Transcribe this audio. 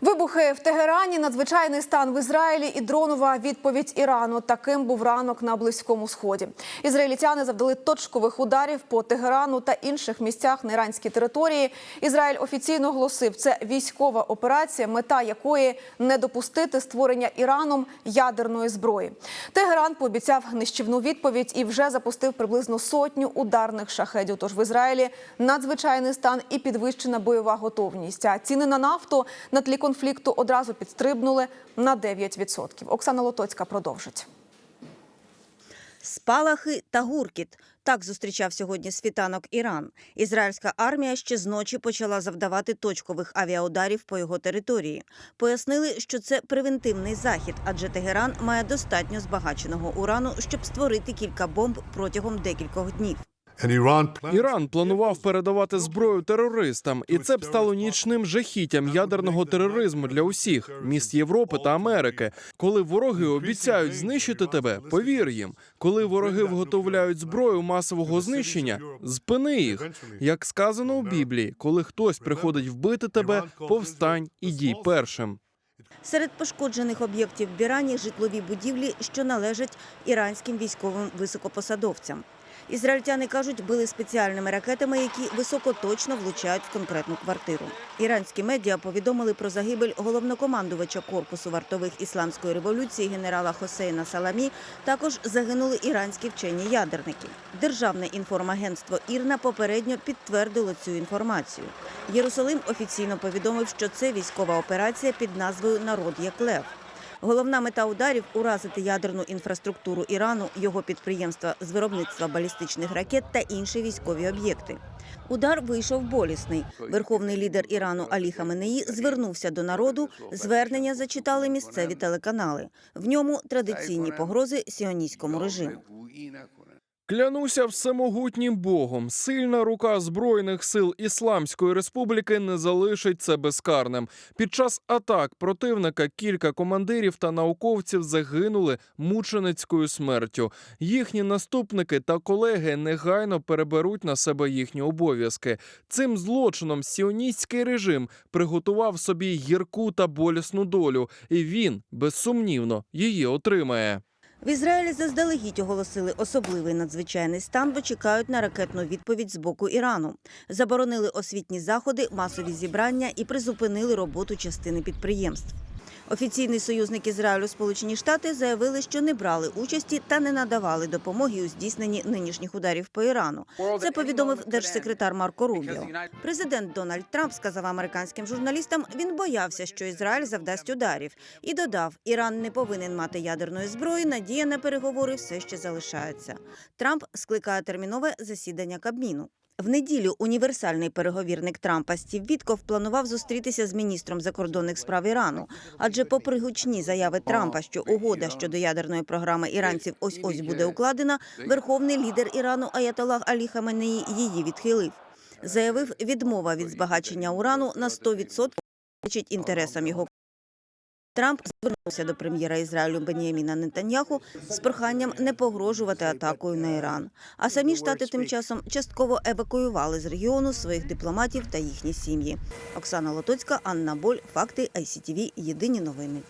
Вибухи в Тегерані, надзвичайний стан в Ізраїлі і дронова відповідь Ірану. Таким був ранок на близькому сході. Ізраїльтяни завдали точкових ударів по Тегерану та інших місцях на іранській території. Ізраїль офіційно оголосив, це військова операція, мета якої не допустити створення Іраном ядерної зброї. Тегеран пообіцяв нищівну відповідь і вже запустив приблизно сотню ударних шахедів. Тож в Ізраїлі надзвичайний стан і підвищена бойова готовність. А ціни на нафту на тлі конфлікту одразу підстрибнули на 9%. Оксана Лотоцька продовжить. Спалахи та гуркіт. Так зустрічав сьогодні світанок Іран. Ізраїльська армія ще з ночі почала завдавати точкових авіаударів по його території. Пояснили, що це превентивний захід, адже Тегеран має достатньо збагаченого урану, щоб створити кілька бомб протягом декількох днів. Іран планував передавати зброю терористам, і це б стало нічним жахіттям ядерного тероризму для усіх міст Європи та Америки. Коли вороги обіцяють знищити тебе, повір їм. Коли вороги виготовляють зброю масового знищення, зпини їх. Як сказано у Біблії, коли хтось приходить вбити тебе, повстань і дій першим. Серед пошкоджених об'єктів в Ірані житлові будівлі, що належать іранським військовим високопосадовцям. Ізраїльтяни кажуть, били спеціальними ракетами, які високоточно влучають в конкретну квартиру. Іранські медіа повідомили про загибель головнокомандувача корпусу вартових ісламської революції генерала Хосейна Саламі. Також загинули іранські вчені ядерники. Державне інформагентство Ірна попередньо підтвердило цю інформацію. Єрусалим офіційно повідомив, що це військова операція під назвою Народ як лев. Головна мета ударів уразити ядерну інфраструктуру Ірану, його підприємства з виробництва балістичних ракет та інші військові об'єкти. Удар вийшов болісний. Верховний лідер Ірану Алі Хаменеї звернувся до народу. Звернення зачитали місцеві телеканали. В ньому традиційні погрози сіоністському режиму. Клянуся всемогутнім Богом, сильна рука збройних сил Ісламської республіки не залишить це безкарним. Під час атак противника кілька командирів та науковців загинули мученицькою смертю. Їхні наступники та колеги негайно переберуть на себе їхні обов'язки. Цим злочином сіоністський режим приготував собі гірку та болісну долю, і він безсумнівно її отримає. В Ізраїлі заздалегідь оголосили особливий надзвичайний стан, бо чекають на ракетну відповідь з боку Ірану. Заборонили освітні заходи, масові зібрання і призупинили роботу частини підприємств. Офіційний союзник Ізраїлю Сполучені Штати заявили, що не брали участі та не надавали допомоги у здійсненні нинішніх ударів по Ірану. Це повідомив держсекретар Марко Рубіо. Президент Дональд Трамп сказав американським журналістам, він боявся, що Ізраїль завдасть ударів, і додав, Іран не повинен мати ядерної зброї. Надія на переговори все ще залишається. Трамп скликає термінове засідання Кабміну. В неділю універсальний переговірник Трампа Стів Вітков планував зустрітися з міністром закордонних справ Ірану. Адже, попри гучні заяви Трампа, що угода щодо ядерної програми іранців ось ось буде укладена, верховний лідер Ірану Аятолах Алі Хаменеї її відхилив. Заявив, відмова від збагачення урану на 100% протирічить інтересам його. Трамп звернувся до прем'єра Ізраїлю Бен'яміна Нетаньяху з проханням не погрожувати атакою на Іран. А самі штати тим часом частково евакуювали з регіону своїх дипломатів та їхні сім'ї. Оксана Лотоцька, Анна Боль, факти ICTV, Єдині новини.